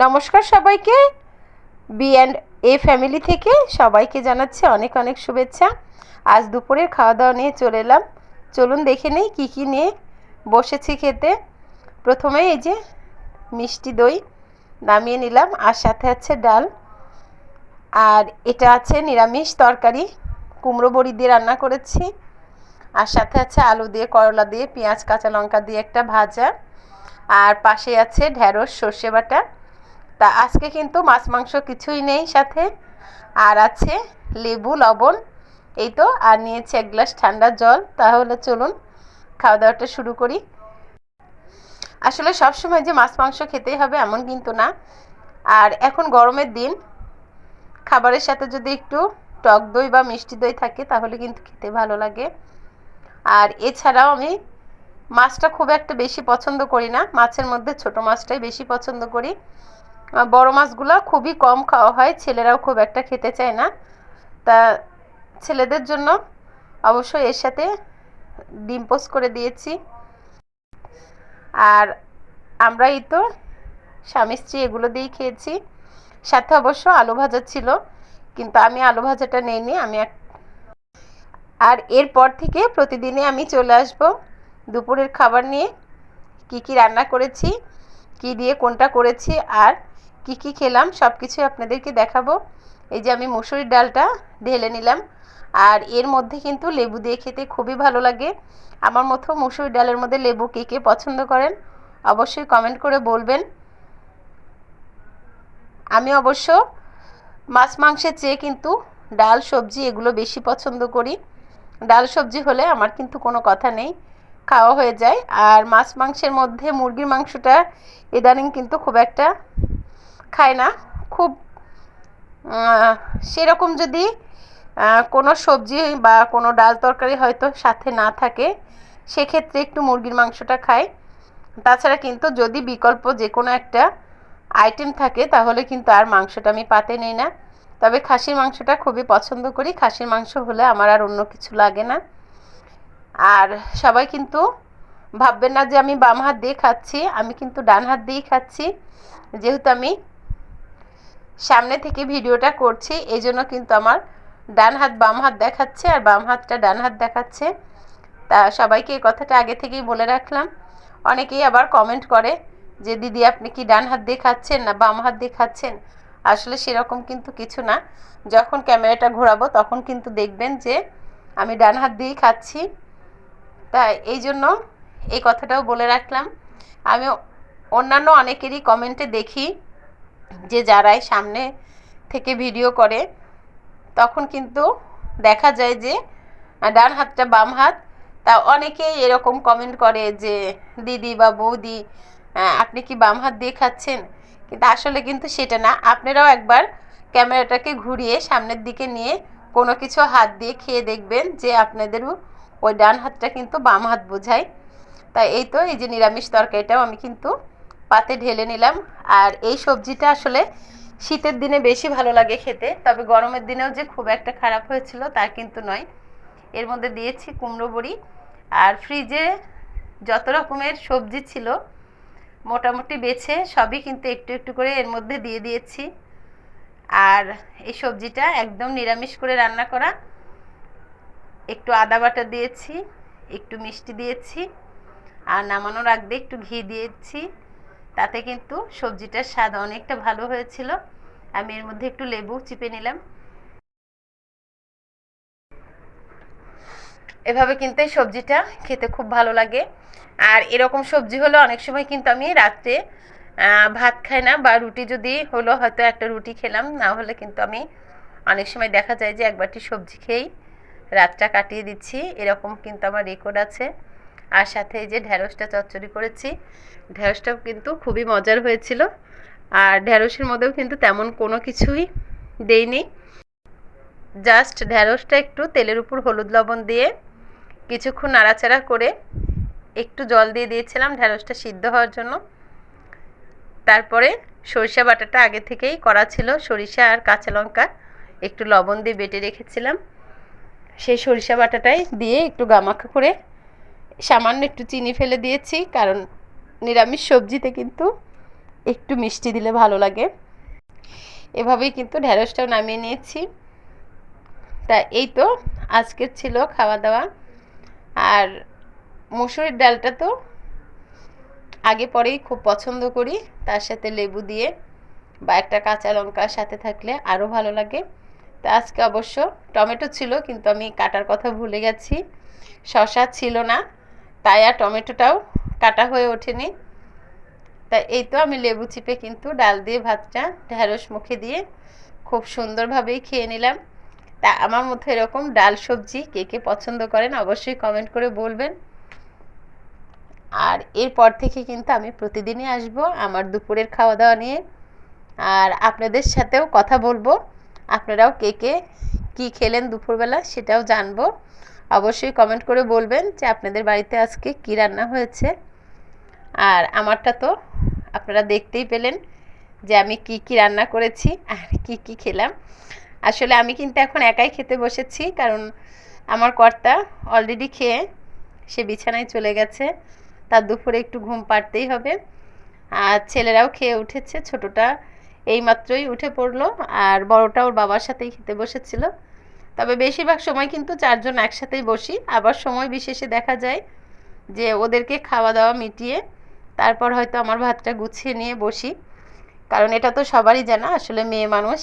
নমস্কার সবাইকে। B and a family থেকে সবাইকে জানাচ্ছি অনেক অনেক শুভেচ্ছা। আজ দুপুরের খাওয়া দাওয়া নিয়ে চলে এলাম। চলুন দেখে নেই কী কী নিয়ে বসেছি খেতে। প্রথমে এই যে মিষ্টি দই নামিয়ে নিলাম, আর সাথে আছে ডাল। আর এটা আছে নিরামিষ তরকারি। কুমড়ো বড়ি দিয়ে রান্না করেছি। আর সাথে আছে আলু দিয়ে, করলা দিয়ে, পেঁয়াজ, কাঁচা লঙ্কা দিয়ে একটা ভাজা। আর পাশে আছে ঢ্যাঁড়স সর্ষে বাটা। তা আজকে কিন্তু মাছ, মাংস কিছুই নেই সাথে। আর আছে লেবু, লবণ, এই তো, আর নিয়েছি এক গ্লাস ঠান্ডা জল। তাহলে চলুন, খাওয়া দাওয়াটা শুরু করি। আসলে সব সময় যে মাছ, মাংস খেতেই হবে এমন কিন্তু না। আর এখন গরমের দিন, খাবারের সাথে যদি একটু টক দই বা মিষ্টি দই থাকে, তাহলে কিন্তু খেতে ভালো লাগে। আর এছাড়াও আমি মাছটা খুব একটা বেশি পছন্দ করি না। মাছের মধ্যে ছোট মাছটাই বেশি পছন্দ করি। বড় মাছগুলো খুবই কম খাওয়া হয়, ছেলেরাও খুব একটা খেতে চায় না। তা ছেলেদের জন্য অবশ্যই এর সাথে ডিম পোস্ট করে দিয়েছি। আর আমরাই তো স্বামী স্ত্রী এগুলো দিয়েই খেয়েছি। সাথে অবশ্য আলু ভাজা ছিল, কিন্তু আমি আলু ভাজাটা নেইনি, আমি এক আর এরপর থেকে প্রতিদিনে আমি চলে আসব দুপুরের খাবার নিয়ে, কি কি রান্না করেছি, কি দিয়ে কোনটা করেছি, আর কি কি খেলাম সব কিছু আপনাদেরকে দেখাবো। এই যে আমি মুসুরির ডালটা ঢেলে নিলাম। আর এর মধ্যে কিন্তু লেবু দিয়ে খেতে খুবই ভালো লাগে। আমার মতো মুসুরির ডালের মধ্যে লেবু কে কে পছন্দ করেন, অবশ্যই কমেন্ট করে বলবেন। আমি অবশ্য মাছ মাংসের চেয়ে কিন্তু ডাল, সবজি এগুলো বেশি পছন্দ করি। ডাল, সবজি হলে আমার কিন্তু কোনো কথা নেই, খাওয়া হয়ে যায়। আর মাছ মাংসের মধ্যে মুরগির মাংসটা ইদানিং কিন্তু খুব একটা খায় না। খুব সেরকম যদি কোনো সবজি বা কোনো ডাল তরকারি হয়তো সাথে না থাকে, সেক্ষেত্রে একটু মুরগির মাংসটা খায়। তাছাড়া কিন্তু যদি বিকল্প যে কোনো একটা আইটেম থাকে, তাহলে কিন্তু আর মাংসটা আমি পাতে নেই না। তবে খাসির মাংসটা খুবই পছন্দ করি। খাসির মাংস হলে আমার আর অন্য কিছু লাগে না। আর সবাই কিন্তু ভাববেন না যে আমি বাম হাত দিয়ে খাচ্ছি, আমি কিন্তু ডান হাত দিয়েই খাচ্ছি। যেহেতু আমি সামনে থেকে ভিডিওটা করছি এই জন্য কিন্তু আমার ডান হাত বাম হাত দেখাচ্ছে আর বাম হাতটা ডান হাত দেখাচ্ছে। তা সবাইকে এই কথাটা আগে থেকেই বলে রাখলাম। অনেকেই আবার কমেন্ট করে যে, দিদি, আপনি কি ডান হাত দিয়ে খাচ্ছেন না বাম হাত দিয়ে খাচ্ছেন আসলে সেরকম কিন্তু কিছু না। যখন ক্যামেরাটা ঘোরাবো, তখন কিন্তু দেখবেন যে, আমি ডান হাত দিয়েই খাচ্ছি। তা এই জন্য এই কথাটাও বলে রাখলাম। আমি অন্যান্য অনেকেরই কমেন্টে দেখি। যে যারাই সামনে থেকে ভিডিও করে, তখন কিন্তু দেখা যায় যে ডান হাতটা বাম হাত, তা অনেকেই এরকম কমেন্ট করে যে, দিদি বা বৌদি আপনি কি বাম হাত দিয়ে খাচ্ছেন? কিন্তু আসলে কিন্তু সেটা না। আপনারাও একবার ক্যামেরাটাকে ঘুরিয়ে সামনের দিকে নিয়ে কোনো কিছু হাত দিয়ে খেয়ে দেখবেন যে, আপনাদেরও ওই ডান হাতটা কিন্তু বাম হাত বোঝায়। তাই এই তো, এই যে নিরামিষ তরকারিটাও আমি কিন্তু পাতে ঢেলে নিলাম। আর এই সবজিটা আসলে শীতের দিনে বেশি ভালো লাগে খেতে, তবে গরমের দিনেও যে খুব একটা খারাপ হয়েছিল তা কিন্তু নয়। এর মধ্যে দিয়েছি কুমড়ো বড়ি। আর ফ্রিজে যত রকমের সবজি ছিল, মোটামুটি বেছে সবই কিন্তু একটু একটু করে এর মধ্যে দিয়ে দিয়েছি। আর এই সবজিটা একদম নিরামিষ করে রান্না করা। একটু আদা বাটা দিয়েছি, একটু মিষ্টি দিয়েছি, আর নামানোর আগে একটু ঘি দিয়েছি। তাতে কিন্তু সবজিটার স্বাদ অনেকটা ভালো হয়েছিল। আমি এর মধ্যে একটু লেবু চিপে নিলাম। এভাবে কিন্তু এই সবজিটা খেতে খুব ভালো লাগে। আর এরকম সবজি হলে অনেক সময় কিন্তু আমি রাত্রে ভাত খাই না বা রুটি যদি হলো হয়তো একটা রুটি খেলাম, না হলে কিন্তু আমি অনেক সময় দেখা যায় যে একবারটি সবজি খেয়েই রাতটা কাটিয়ে দিচ্ছি। এরকম কিন্তু আমার রেকর্ড আছে। আর সাথে এই যে ঢ্যাঁড়সটা চচ্চড়ি করেছি ঢ্যাঁড়সটাও কিন্তু খুবই মজার হয়েছিল। আর ঢ্যাঁড়সের মধ্যেও কিন্তু তেমন কোনো কিছুই দেইনি। জাস্ট ঢ্যাঁড়সটা একটু তেলের উপর হলুদ লবণ দিয়ে কিছুক্ষণ নাড়াচাড়া করে একটু জল দিয়ে দিয়েছিলাম ঢ্যাঁড়সটা সিদ্ধ হওয়ার জন্য। তারপরে সরিষা বাটাটা আগে থেকেই করা ছিল, সরিষা আর কাঁচা লঙ্কা একটু লবণ দিয়ে বেটে রেখেছিলাম। সেই সরিষা বাটাটাই দিয়ে একটু গামাখা করে সামান্য একটু চিনি ফেলে দিয়েছি, কারণ নিরামিষ সবজিতে কিন্তু একটু মিষ্টি দিলে ভালো লাগে। এভাবেই কিন্তু ঢ্যাঁড়সটাও নামিয়ে নিয়েছি। তা এই তো আজকের ছিল খাওয়া দাওয়া আর মুসুরির ডালটা তো আগে পরেই খুব পছন্দ করি, তার সাথে লেবু দিয়ে বা একটা কাঁচা লঙ্কার সাথে থাকলে আরও ভালো লাগে। তা আজকে অবশ্য টমেটো ছিল, কিন্তু আমি কাটার কথা ভুলে গেছি। শশা ছিল না। তাই আর টমেটোটাও কাটা হয়ে ওঠেনি। তা এই তো আমি লেবু চিপে কিন্তু ডাল দিয়ে ভাতটা ঢ্যাঁড়স মুখে দিয়ে খুব সুন্দরভাবেই খেয়ে নিলাম। তা আমার মধ্যে এরকম ডাল সবজি কে কে পছন্দ করেন অবশ্যই কমেন্ট করে বলবেন। আর এরপর থেকে কিন্তু আমি প্রতিদিনই আসব আমার দুপুরের খাওয়া দাওয়া নিয়ে। আর আপনাদের সাথেও কথা বলব। আপনারাও কে কে কী খেলেন দুপুরবেলা সেটাও জানব। অবশ্যই কমেন্ট করে বলবেন যে আপনাদের বাড়িতে আজকে কী রান্না হয়েছে। আর আমারটা তো আপনারা দেখতেই পেলেন যে আমি কি কি রান্না করেছি আর কি কি খেলাম। আসলে আমি কিন্তু এখন একাই খেতে বসেছি কারণ আমার কর্তা অলরেডি খেয়ে সে বিছানায় চলে গেছে। তার দুপুরে একটু ঘুম পাড়তেই হবে। আর ছেলেরাও খেয়ে উঠেছে, ছোটটা এইমাত্রই উঠে পড়ল। আর বড়টা ওর বাবার সাথেই খেতে বসেছিল। তবে বেশিরভাগ সময় কিন্তু চারজন একসাথেই বসি। আবার সময় বিশেষে দেখা যায় যে ওদেরকে খাওয়া দাওয়া মিটিয়ে তারপর হয়তো আমার ভাতটা গুছিয়ে নিয়ে বসি। কারণ এটা তো সবারই জানা, আসলে মেয়ে মানুষ,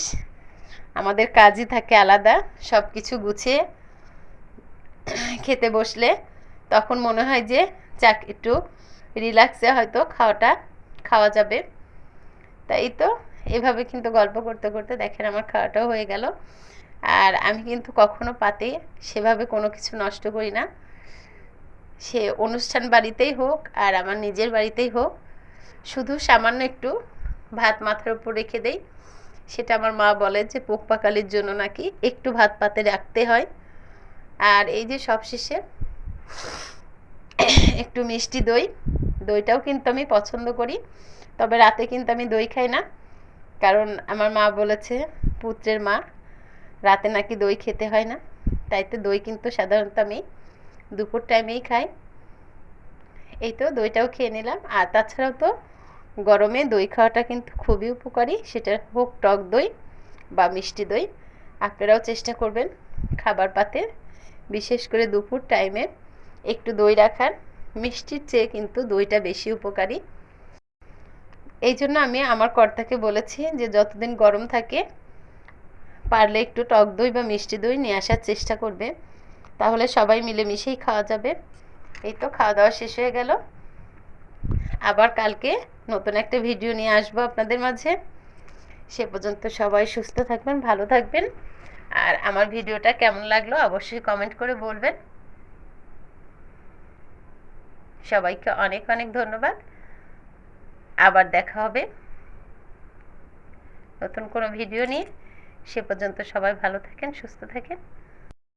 আমাদের কাজই থাকে আলাদা সব কিছু গুছিয়ে খেতে বসলে তখন মনে হয় যে, যাক, একটু রিল্যাক্সে হয়তো খাওয়াটা খাওয়া যাবে। তাই তো, এভাবে কিন্তু গল্প করতে করতে দেখেন আমার খাওয়াটাও হয়ে গেল। আর আমি কিন্তু কখনো পাতে সেভাবে কোনো কিছু নষ্ট করি না। সে অনুষ্ঠান বাড়িতেই হোক আর আমার নিজের বাড়িতেই হোক, শুধু সামান্য একটু ভাত মাথার উপর রেখে দেই। সেটা আমার মা বলে যে পোক পাকালির জন্য নাকি একটু ভাত পাতে রাখতে হয়। আর এই যে সবশেষে একটু মিষ্টি দই, দইটাও কিন্তু আমি পছন্দ করি। তবে রাতে কিন্তু আমি দই খাই না। কারণ আমার মা বলেছে, পুত্রের মা রাতে নাকি দই খেতে হয় না, তাই তো দই কিন্তু সাধারণত আমি দুপুর টাইমেই খাই। এই তো দইটাও খেয়ে নিলাম। আর তাছাড়াও তো গরমে দই খাওয়াটা কিন্তু খুবই উপকারী। সেটা হোক টক দই বা মিষ্টি দই, আপনারাও চেষ্টা করবেন খাবার পাতে। বিশেষ করে দুপুর টাইমে একটু দই রাখার। মিষ্টির চেয়ে কিন্তু দইটা বেশি উপকারী। এই জন্য আমি আমার কর্তাকে বলেছি যে যতদিন গরম থাকে পারলে একটু টক দই বা মিষ্টি দই নিয়ে আসার চেষ্টা করবে। তাহলে সবাই মিলেমিশেই খাওয়া যাবে। এই তো খাওয়া দাওয়া শেষ হয়ে গেল। আবার কালকে নতুন একটা ভিডিও নিয়ে আসব আপনাদের মাঝে। সে পর্যন্ত সবাই সুস্থ থাকবেন, ভালো থাকবেন। আর আমার ভিডিওটা কেমন লাগল অবশ্যই কমেন্ট করে বলবেন। সবাইকে অনেক অনেক ধন্যবাদ। আবার দেখা হবে। নতুন কোনো ভিডিও নিয়ে। সে পর্যন্ত সবাই ভালো থাকেন সুস্থ থাকেন।